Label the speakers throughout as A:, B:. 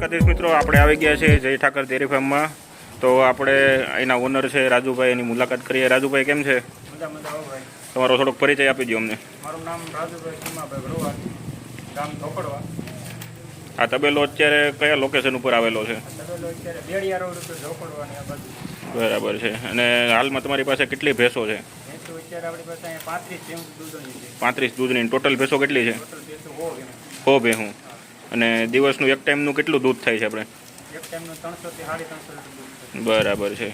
A: જય દેશ મિત્રો આપણે આવી ગયા છે જય ઠાકર ડેરી ફાર્મમાં તો આપણે અહીંના ઓનર છે રાજુભાઈ એની મુલાકાત કરીએ. રાજુભાઈ કેમ છે? તમારો થોડોક પરિચય આપી દો અમને.
B: મારું નામ રાજુભાઈ ગામ ધોકડવા.
A: આ તબેલો અત્યારે કયા લોકેશન ઉપર આવેલો છે? બરાબર છે. અને હાલમાં તમારી પાસે કેટલી ભેંસો છે?
B: પાંત્રીસ દૂધોની
A: ટોટલ ભેંસો કેટલી છે?
B: હો
A: ભેહું અને દિવસનું એક ટાઈમનું કેટલું દૂધ થાય છે આપણે?
B: એક ટાઈમનું ત્રણસોથી સાડી ત્રણસો લીટર દૂધ
A: બરાબર છે.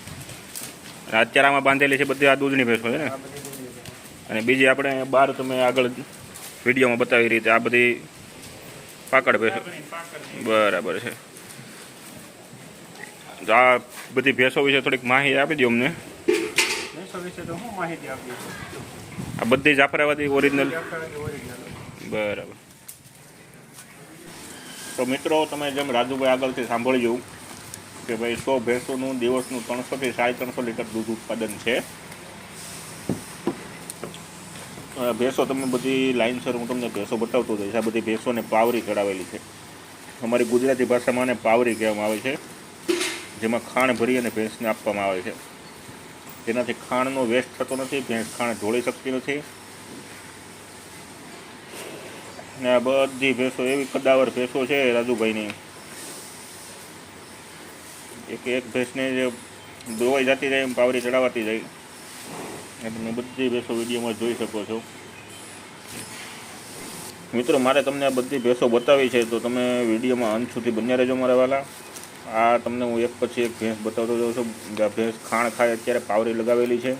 A: અત્યારે આમાં બાંધેલી છે બધી આ દૂધની ભેંસો છે ને? અને બીજી આપણે બહાર તમે આગળ વિડીયોમાં બતાવી રીતે આ બધી પાકડ ભેંસો. બરાબર છે. આ બધી ભેંસો વિશે થોડીક માહિતી આપી દો અમને. આ બધી ઓરિજિનલ
B: ઓરિજિનલ
A: બરાબર. તો મિત્રો, તમે જેમ રાજુભાઈ આગળથી સાંભળ્યું કે ભાઈ, સો ભેંસોનું દિવસનું ત્રણસોથી સાડી ત્રણસો લીટર દૂધ ઉત્પાદન છે. ભેંસો તમે બધી લાઇનસર હું તમને ભેંસો બતાવતો જઈશ. આ બધી ભેંસોને પાવરી ચડાવેલી છે. અમારી ગુજરાતી ભાષામાં પાવરી કહેવામાં આવે છે. જેમાં ખાણ ભરી અને ભેંસને આપવામાં આવે છે. તેનાથી ખાણનો વેસ્ટ થતો નથી, ભેંસ ખાણ ઢોળી શકતી નથી. ને આ બધી ભેંસો, એવી કદાવર ભેંસો છે રાજુભાઈની. એક એક ભેંસને જે દોવાઈ જતી જાય એમ પાવરી ચડાવાતી જાય એ તમે બધી ભેંસો વિડીયોમાં જોઈ શકો છો. મિત્રો, મારે તમને આ બધી ભેંસો બતાવી છે, તો તમે વિડીયોમાં અંત સુધી બન્યા રહેજો મારા વાલા. આ તમને હું એક પછી એક ભેંસ બતાવતો જાઉં છું ભેંસ ખાણ ખાય અત્યારે પાવરી લગાવેલી છે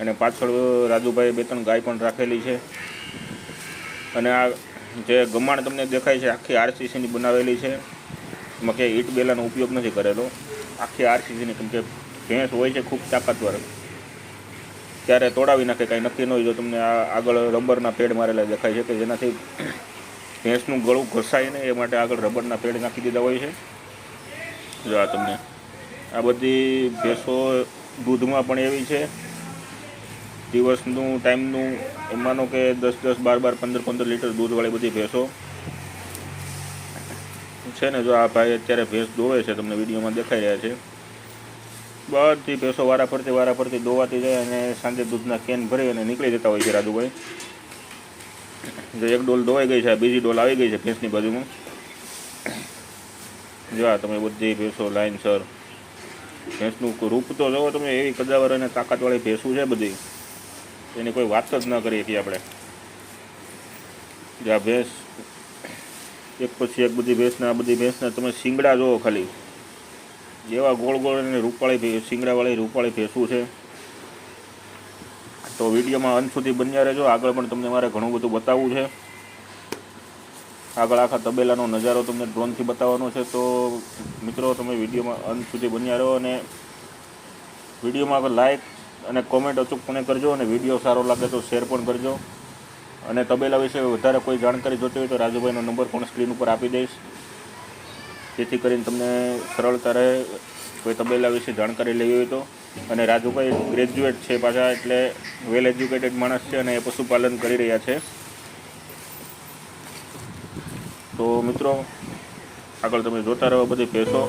A: અને પાછળ રાજુભાઈએ બે ત્રણ ગાય પણ રાખેલી છે. અને આ જે ગમાણ તમને દેખાય છે, આખી આરસીસીની બનાવેલી છે. એમાં ક્યાંય ઈટ બેલાનો ઉપયોગ નથી કરેલો. આખી આરસીસીની કેમ કે ભેંસ હોય છે ખૂબ તાકાતવર. ત્યારે તોડાવી નાખે કાંઈ નક્કી ન હોય, જો તમને આ આગળ રબરના પેડ મારેલા દેખાય છે, કે જેનાથી ભેંસનું ગળું ઘસાય ને એ માટે આગળ રબરના પેડ નાખી દીધા હોય છે. જો આ તમને આ બધી ભેંસો દૂધમાં પણ એવી છે. દિવસનું ટાઈમનું એમ માનો કે દસ દસ, બાર બાર, પંદર પંદર લીટર દૂધવાળી બધી ભેંસો છે ને, જો આ ભાઈ અત્યારે ભેંસ દોવે છે, તમને વિડીયોમાં દેખાઈ રહ્યા છે. બધી ભેંસો વારા ફરતી વારા ફરતી દોવાતી જાય અને સાંજે દૂધના કેન ભરી અને નીકળી જતા હોય છે રાજુભાઈ. જો એક ડોલ દોવાઈ ગઈ છે બીજી ડોલ આવી ગઈ છે ભેંસની બાજુમાં. જો આ તમે બધી ભેંસો લાઈન સર. ભેંસનું રૂપ તો જુઓ તમે, એવી કદાવર અને તાકાતવાળી ભેંસું છે બધી. એની કોઈ વાત જ ન કરી કે આપણે. જે આ ભેંસ, એક પછી એક બધી ભેંસના આ બધી ભેંસના તમે શિંગડા જુઓ ખાલી. જેવા ગોળ ગોળ અને રૂપાળી શિંગડાવાળી રૂપાળી ભેંસું છે. તો વિડીયોમાં અંત સુધી બન્યા રહેજો. આગળ પણ તમને મારે ઘણું બધું બતાવવું છે. આગળ આખા તબેલાનો નજારો તમને ડ્રોનથી બતાવવાનો છે. તો મિત્રો, તમે વિડીયોમાં અંત સુધી બન્યા રહો અને વિડીયોમાં લાઈક અને કોમેન્ટ અચૂકપણે કરજો અને વીડિયો સારો લાગે તો શેર પણ કરજો. અને તબેલા વિશે વધારે કોઈ જાણકારી જોતી હોય તો રાજુભાઈનો નંબર પણ સ્ક્રીન ઉપર આપી દઈશ. જેથી કરીને તમને સરળતા રહે કોઈ તબેલા વિશે જાણકારી લેવી હોય તો. અને રાજુભાઈ ગ્રેજ્યુએટ છે પાછા એટલે વેલ એજ્યુકેટેડ માણસ છે અને એ પશુપાલન કરી રહ્યા છે. તો મિત્રો, આગળ તમે જોતા રહો, બધી ભેંસો.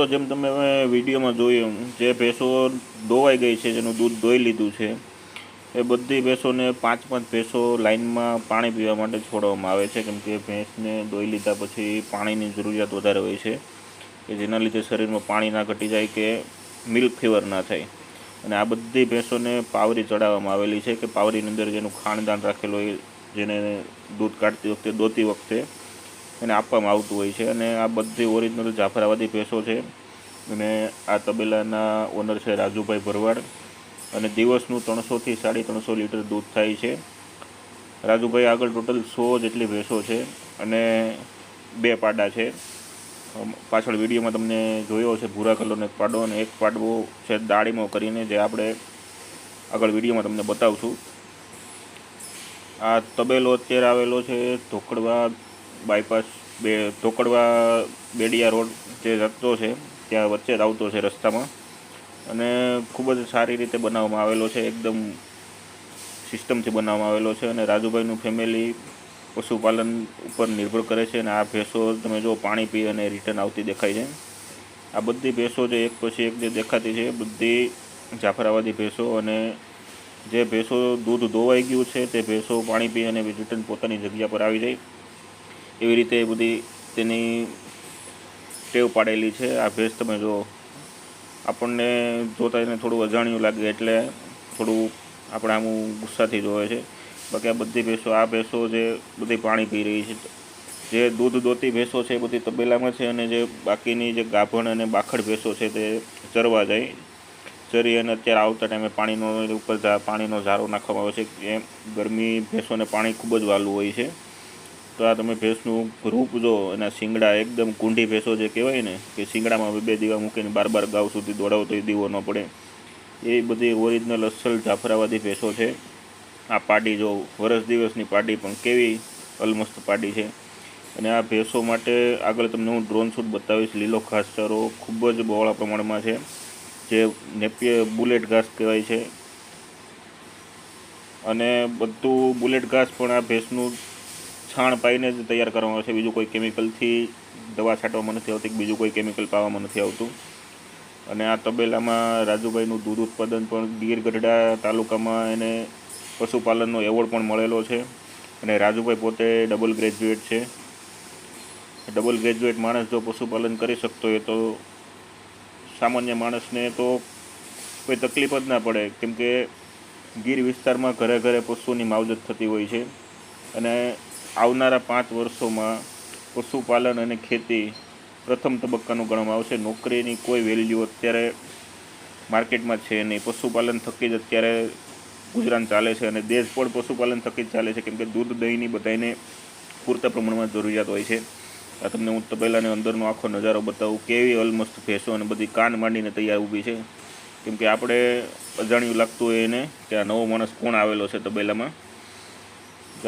A: મિત્રો, જેમ તમે વિડીયોમાં જોયું, જે ભેંસો દોવાઈ ગઈ છે, જેનું દૂધ દોઈ લીધું છે, એ બધી ભેંસોને પાંચ પાંચ ભેંસો લાઇનમાં પાણી પીવા માટે છોડવામાં આવે છે, કેમ કે ભેંસને દોઈ લીધા પછી પાણીની જરૂરિયાત વધારે હોય છે, કે જેના લીધે શરીરમાં પાણી ના ઘટી જાય કે મિલ્ક ફીવર ના થાય. અને આ બધી ભેંસોને પાવરી ચડાવવામાં આવેલી છે, કે પાવરીની અંદર જેનું ખાણદાન રાખેલું હોય, જેને દૂધ કાઢતી વખતે, દોતી વખતે એને આપવામાં આવતું હોય છે અને આ બધી ઓરિજિનલ જાફરાબાદી ભેંસો છે. અને આ તબેલાના ઓનર છે રાજુભાઈ ભરવાડ. અને દિવસનું ત્રણસોથી સાડી ત્રણસો લીટર દૂધ થાય છે. રાજુભાઈ, આગળ ટોટલ સો જેટલી ભેંસો છે અને બે પાડા છે. પાછળ વિડીયોમાં તમને જોયો છે ભૂરા કલરનો એક પાડો અને એક પાડવો છે દાળીમો કરીને જે આપણે આગળ વિડીયોમાં તમને બતાવશું. આ તબેલો અત્યારે આવેલો છે ધોકડવા બાયપાસ બે ધોકડવા બેડિયા રોડ જે રસ્તો છે, ત્યાં વચ્ચે જ આવતો છે રસ્તામાં. અને ખૂબ જ સારી રીતે બનાવવામાં આવેલો છે, એકદમ સિસ્ટમથી બનાવવામાં આવેલો છે અને રાજુભાઈનું ફેમિલી પશુપાલન ઉપર નિર્ભર કરે છે અને આ ભેંસો તમે જો પાણી પી અને રિટર્ન આવતી દેખાય છે. આ બધી ભેંસો જે એક પછી એક જે દેખાતી છે બધી જાફરાવાદી ભેંસો અને જે ભેંસો દૂધ ધોવાઈ ગયું છે, તે ભેંસો પાણી પી અને રિટર્ન પોતાની જગ્યા પર આવી જાય. એવી રીતે એ બધી તેની ટેવ પાડેલી છે. આ ભેંસ તમે જો આપણને જોતા એને થોડું અજાણ્યું લાગે એટલે થોડું આપણે આમ ગુસ્સાથી જોવે છે. બાકી આ બધી ભેંસો, આ ભેંસો જે બધી પાણી પી રહી છે, જે દૂધ દોતી ભેંસો છે એ બધી તબેલામાં છે અને જે બાકીની જે ગાભણ અને બાખડ ભેંસો છે તે ચરવા જાય. ચરી અને અત્યારે આવતા ટાઈમે પાણીનો, ઉપર પાણીનો ઝારો નાખવામાં આવે છે. એમ ગરમી ભેંસોને પાણી ખૂબ જ વાલું હોય છે. તો આ તમે ભેંસનું રૂપ જો એના શિંગડા એકદમ કુંડી ભેંસો જે કહેવાય ને, કે શિંગડામાં બે દીવા મૂકીને બાર બાર ગાઉ સુધી દોડાવો તો એ દીવો ન પડે. એ બધી ઓરિજિનલ અસલ જાફરાવાદી ભેંસો છે. આ પાડી જો વરસ દિવસની પાડી પણ કેવી અલમસ્ત પાડી છે. અને આ ભેંસો માટે આગળ તમને હું ડ્રોન શૂટ બતાવીશ, લીલો ઘાસચારો ખૂબ જ બહોળા પ્રમાણમાં છે. જે નેપિયર બુલેટ ઘાસ કહેવાય છે. અને બધું બુલેટ ઘાસ પણ આ ભેંસનું છાણ પાઈને જ તૈયાર કરવામાં આવે છે. બીજું કોઈ કેમિકલથી દવા છાંટવામાં નથી આવતી, બીજું કોઈ કેમિકલ પાવામાં નથી આવતું. અને આ તબેલામાં રાજુભાઈનું દૂધ ઉત્પાદન પણ ગીર ગઢડા તાલુકામાં એને પશુપાલનનો એવોર્ડ પણ મળેલો છે. અને રાજુભાઈ પોતે ડબલ ગ્રેજ્યુએટ છે. ડબલ ગ્રેજ્યુએટ માણસ જો પશુપાલન કરી શકતો હોય તો સામાન્ય માણસને તો કોઈ તકલીફ જ ના પડે. કેમ કે ગીર વિસ્તારમાં ઘરે ઘરે પશુની માવજત થતી હોય છે. અને આવનારા પાંચ વર્ષોમાં પશુપાલન અને ખેતી પ્રથમ તબક્કાનું ગણવામાં આવશે. નોકરીની કોઈ વેલ્યુ અત્યારે માર્કેટમાં છે નહીં. પશુપાલન થકી જ અત્યારે ગુજરાન ચાલે છે અને દેશ પણ પશુપાલન થકી જ ચાલે છે. કેમ કે દૂધ, દહીંની બધાને પૂરતા પ્રમાણમાં જરૂરિયાત હોય છે. આ તમને હું તબેલાને અંદરનો આખો નજારો બતાવું. કેવી ઓલમોસ્ટ ભેંસો અને બધી કાન માંડીને તૈયાર ઊભી છે. કેમ કે આપણે અજાણ્યું લાગતું હોય એને કે આ નવો માણસ કોણ આવેલો છે તબેલામાં?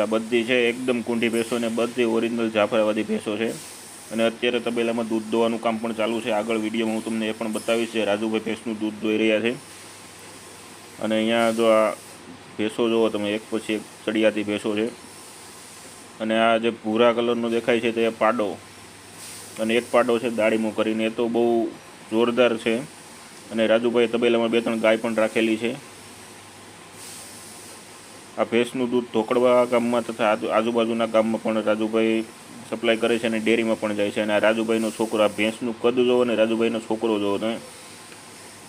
A: આ બધી છે એકદમ કુંઢી ભેંસો ને બધી ઓરિજિનલ જાફરાવાદી ભેંસો છે. અને અત્યારે તબેલામાં દૂધ દોવાનું કામ પણ ચાલુ છે. આગળ વિડીયોમાં હું તમને એ પણ બતાવીશ જે રાજુભાઈ ભેંસનું દૂધ દોઈ રહ્યા છે. અને અહીંયા જો આ ભેંસો જુઓ તમે, એક પછી એક ચડિયાતી ભેંસો છે. અને આ જે ભૂરા કલરનો દેખાય છે તે પાડો. અને એક પાડો છે દાળીમો કરીને. એ તો બહુ જોરદાર છે. અને રાજુભાઈ તબેલામાં બે ત્રણ ગાય પણ રાખેલી છે. આ ભેંસનું દૂધ ઢોકળવા ગામમાં તથા આજુબાજુના ગામમાં પણ રાજુભાઈ સપ્લાય કરે છે અને ડેરીમાં પણ જાય છે અને આ રાજુભાઈનો છોકરો, આ ભેંસનું કદ જોવો ને રાજુભાઈનો છોકરો જોવો ને,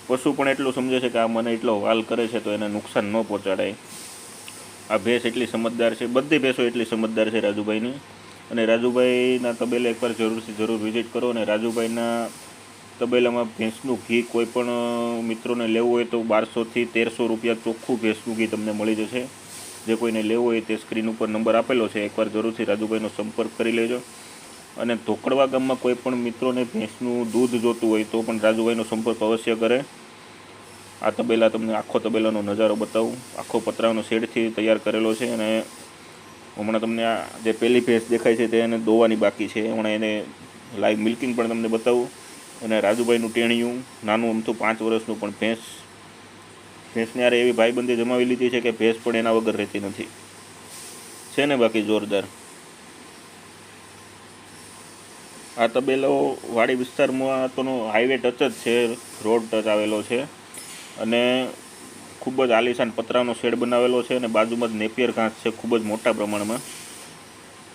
A: પશુ પણ એટલું સમજે છે કે આ મને એટલો વાલ કરે છે તો એને નુકસાન ન પહોંચાડાય. આ ભેંસ એટલી સમજદાર છે, બધી ભેંસો એટલી સમજદાર છે રાજુભાઈની. અને રાજુભાઈના તબેલે એકવાર જરૂરથી જરૂર વિઝિટ કરો અને રાજુભાઈના તબેલામાં ભેંસનું ઘી કોઈ પણ મિત્રોને લેવું હોય તો બારસોથી તેરસો રૂપિયા ચોખ્ખું ભેંસનું ઘી તમને મળી જશે. જે કોઈને લેવો હોય તે સ્ક્રીન ઉપર નંબર આપેલો છે. એકવાર જરૂરથી રાજુભાઈનો સંપર્ક કરી લેજો. અને ધોકડવા ગામમાં કોઈ પણ મિત્રોને ભેંસનું દૂધ જોતું હોય તો પણ રાજુભાઈનો સંપર્ક અવશ્ય કરે. આ તબેલા તમને આખો તબેલાનો નજારો બતાવું. આખો પતરાનો શેડથી તૈયાર કરેલો છે અને હમણાં તમને આ જે પહેલી ભેંસ દેખાય છે તે એને દોવાની બાકી છે. હમણાં એને લાઈવ મિલ્કિંગ પણ તમને બતાવું. અને રાજુભાઈનું ટેણિયું, નાનું અમથું પાંચ વર્ષનું પણ ભેંસ ભેંસને આરે એવી ભાઈબંધી જમાવી લીધી છે કે ભેંસ પણ એના વગર રહેતી નથી. છે ને બાકી જોરદાર. આ તબેલો વાડી વિસ્તારમાં તોનો હાઈવે ટચ જ છે રોડ ટચ આવેલો છે અને ખૂબ જ આલિશાન પતરાનો શેડ બનાવેલો છે અને બાજુમાં જ નેપિયર ઘાસ છે, ખૂબ જ મોટા પ્રમાણમાં.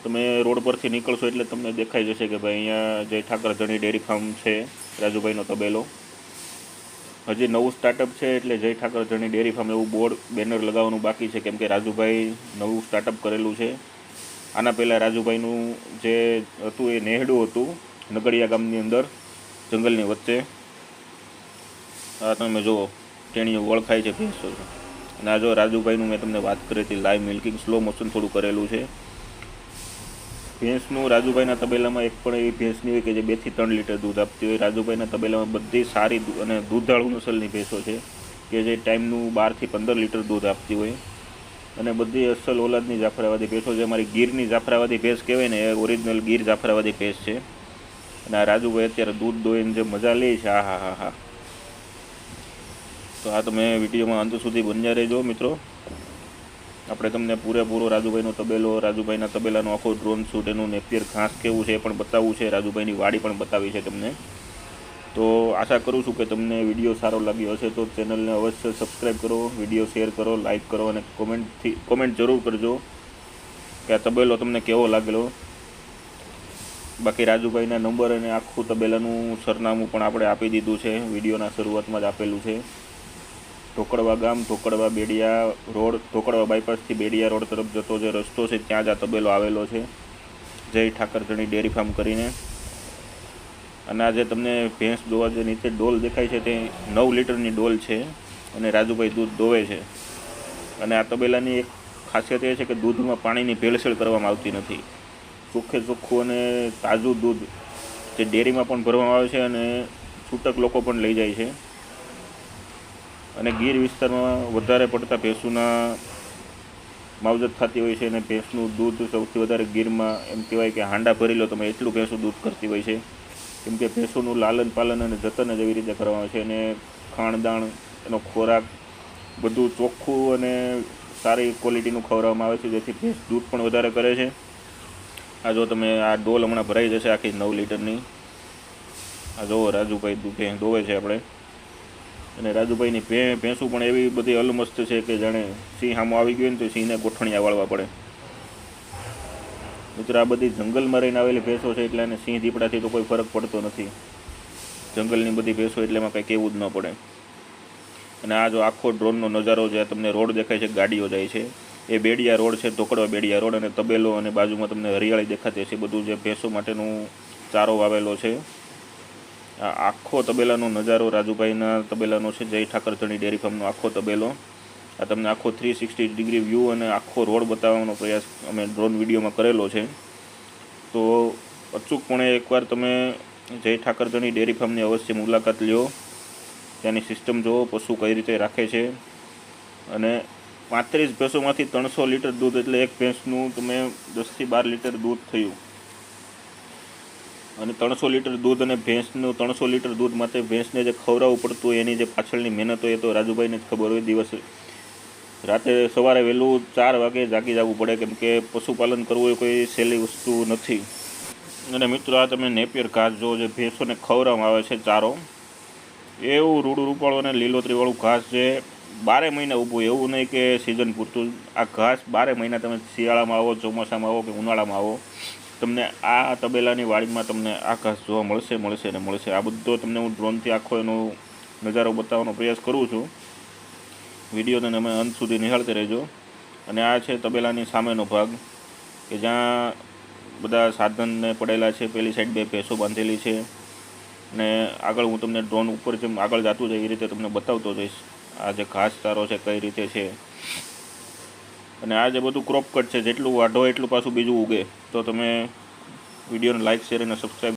A: તમે રોડ પરથી નીકળશો એટલે તમને દેખાઈ જશે કે ભાઈ અહીંયા જય ઠાકર ધણી ડેરી ફાર્મ છે, રાજુભાઈનો તબેલો. હજી નવું સ્ટાર્ટઅપ છે એટલે જય ઠાકર જણી ડેરી ફાર્મ એવું બોર્ડ બેનર લગાવવાનું બાકી છે. કેમ કે રાજુભાઈ નવું સ્ટાર્ટઅપ કરેલું છે. આના પહેલાં રાજુભાઈનું જે હતું એ નેહડું હતું નગડિયા ગામની અંદર, જંગલની વચ્ચે. આ તમે જુઓ તેણીઓ ઓળખાય છે ભેંસો. અને આ જો રાજુભાઈનું મેં તમને વાત કરી હતી લાઈવ મિલ્કિંગ સ્લો મોશન થોડું કરેલું છે. ભેંસનું રાજુભાઈના તબેલામાં એક પણ એવી ભેંસ નહીં હોય કે જે બેથી ત્રણ લીટર દૂધ આપતી હોય. રાજુભાઈના તબેલામાં બધી સારી અને દૂધાળુ નસલની ભેંસો છે કે જે ટાઈમનું બારથી પંદર લીટર દૂધ આપતી હોય. અને બધી અસલ ઓલાદની જાફરાવાદી ભેંસો જે અમારી ગીરની જાફરાવાદી ભેંસ કહેવાય ને, એ ઓરિજિનલ ગીર જાફરાવાદી ભેંસ છે. અને આ રાજુભાઈ અત્યારે દૂધ દોઈને જે મજા લે છે. આ હા હા હા તો આ તમે વિડીયોમાં અંત સુધી બન્યા રહેજો મિત્રો. આપણે તમને પૂરેપૂરો રાજુભાઈનો તબેલો, રાજુભાઈના તબેલાનો આખો ડ્રોન શૂટ એનું નેપિયર ઘાસ કેવું છે એ પણ બતાવવું છે, રાજુભાઈની વાડી પણ બતાવી છે તમને. તો આશા કરું છું કે તમને વીડિયો સારો લાગ્યો હશે, તો ચેનલને અવશ્ય સબસ્ક્રાઈબ કરો, વીડિયો શેર કરો લાઇક કરો અને કોમેન્ટથી કોમેન્ટ જરૂર કરજો કે આ તબેલો તમને કેવો લાગેલો. બાકી રાજુભાઈના નંબર અને આખું તબેલાનું સરનામું પણ આપણે આપી દીધું છે, વિડીયોના શરૂઆતમાં જ આપેલું છે. ઢોકળવા ગામ ઢોકળવા બેડિયા રોડ ઢોકળવા બાયપાસથી બેડિયા રોડ તરફ જતો જે રસ્તો છે, ત્યાં જ આ તબેલો આવેલો છે. જય ઠાકરધણી ડેરી ફાર્મ કરીને. અને આજે તમને ભેંસ દોવા જે નીચે ડોલ દેખાય છે, તે નવ લીટરની ડોલ છે અને રાજુભાઈ દૂધ દોવે છે. અને આ તબેલાની એક ખાસિયત એ છે કે દૂધમાં પાણીની ભેળસેળ કરવામાં આવતી નથી. ચોખ્ખે ચોખ્ખું અને તાજું દૂધ જે ડેરીમાં પણ ભરવામાં આવે છે અને છૂટક લોકો પણ લઈ જાય છે. અને ગીર વિસ્તારમાં વધારે પડતા ભેંસોના માવજત થતી હોય છે અને ભેંસનું દૂધ સૌથી વધારે ગીરમાં એમ કહેવાય કે હાંડા ભરી લો તમે એટલું ભેંસું દૂધ કરતી હોય છે. કેમ કે ભેંસોનું લાલન પાલન અને જતન જ એવી રીતે કરવામાં આવે છે અને ખાણદાણ, એનો ખોરાક બધું ચોખ્ખું અને સારી ક્વોલિટીનું ખવડાવવામાં આવે છે, જેથી ભેંસ દૂધ પણ વધારે કરે છે. આ જો તમે આ ડોલ હમણાં ભરાઈ જશે આખી નવ લીટરની. આ જુઓ રાજુભાઈ દૂધ દોવે છે આપણે. અને રાજુભાઈની ભે, ભેંસું પણ એવી બધી અલમસ્ત છે કે જાણે સિંહ સામો આવી ગયો ને તો સિંહને ગોઠણિયા વાળવા પડે. મિત્રો, આ બધી જંગલમાં રહીને આવેલી ભેંસો છે એટલે એને સિંહ દીપડાથી તો કોઈ ફરક પડતો નથી. જંગલની બધી ભેંસો એટલે એમાં કંઈ કહેવું જ ન પડે. અને આ જો આખો ડ્રોનનો નજારો જે તમને રોડ દેખાય છે, ગાડીઓ જાય છે, એ બેડિયા રોડ છે ટોકડવા બેડિયા રોડ અને તબેલો અને બાજુમાં તમને હરિયાળી દેખાતી હશે. બધું જે ભેંસો માટેનું ચારો વાવેલો છે. આખો તબેલાનો નજારો રાજુભાઈના તબેલાનો છે. જય ઠાકરચણી ડેરી ફાર્મનો આખો તબેલો. આ તમને આખો થ્રી સિક્સટી ડિગ્રી વ્યૂ અને આખો રોડ બતાવવાનો પ્રયાસ અમે ડ્રોન વિડીયોમાં કરેલો છે. તો અચૂકપણે એકવાર તમે જય ઠાકરચણી ડેરી ફાર્મની અવશ્ય મુલાકાત લ્યો. ત્યાંની સિસ્ટમ જુઓ, પશુ કઈ રીતે રાખે છે. અને પાંત્રીસ ભેંસોમાંથી ત્રણસો લીટર દૂધ એટલે એક ભેંસનું તમે દસથી બાર લીટર દૂધ થયું. અને ત્રણસો લીટર દૂધ અને ભેંસનું ત્રણસો લીટર દૂધ માટે ભેંસને જે ખવડાવવું પડતું એની જે પાછળની મહેનત હોય એ તો રાજુભાઈને જ ખબર હોય. દિવસે રાતે સવારે વહેલું ચાર વાગે જાગી જવું પડે, કેમ કે પશુપાલન કરવું એ કોઈ સહેલી વસ્તુ નથી. અને મિત્રો, આ તમે નેપિયર ઘાસ જો જે ભેંસોને ખવડાવવામાં આવે છે ચારો. એવું રૂડું રૂપાળું અને લીલોતરીવાળું ઘાસ છે બારે મહિના ઊભું એવું નહીં કે સિઝન પૂરતું. આ ઘાસ બારે મહિના તમે શિયાળામાં આવો, ચોમાસામાં આવો કે ઉનાળામાં આવો તમને આ તબેલાની વાડીમાં તમને આકાશ જોવા મળશે મળશે ને મળશે. આ બધો તમને હું ડ્રોનથી આખો એનો નજારો બતાવવાનો પ્રયાસ કરું છું. વિડીયોને તમે અંત સુધી નિહાળતે રહેજો. અને આ છે તબેલાની સામેનો ભાગ, કે જ્યાં બધા સાધનને પડેલા છે, પેલી સાઈડ બે ભેંસો બાંધેલી છે. અને આગળ હું તમને ડ્રોન ઉપર જેમ આગળ જતું જાય એ રીતે તમને બતાવતો જઈશ. આ જે ઘાસ ચારો છે કઈ રીતે છે? અને આ જે બધું ક્રોપ કટ છે, જેટલું વાઢો એટલું પાછું બીજું ઉગે. તો તમે વિડીયોને લાઇક શેર અને સબસ્ક્રાઈબ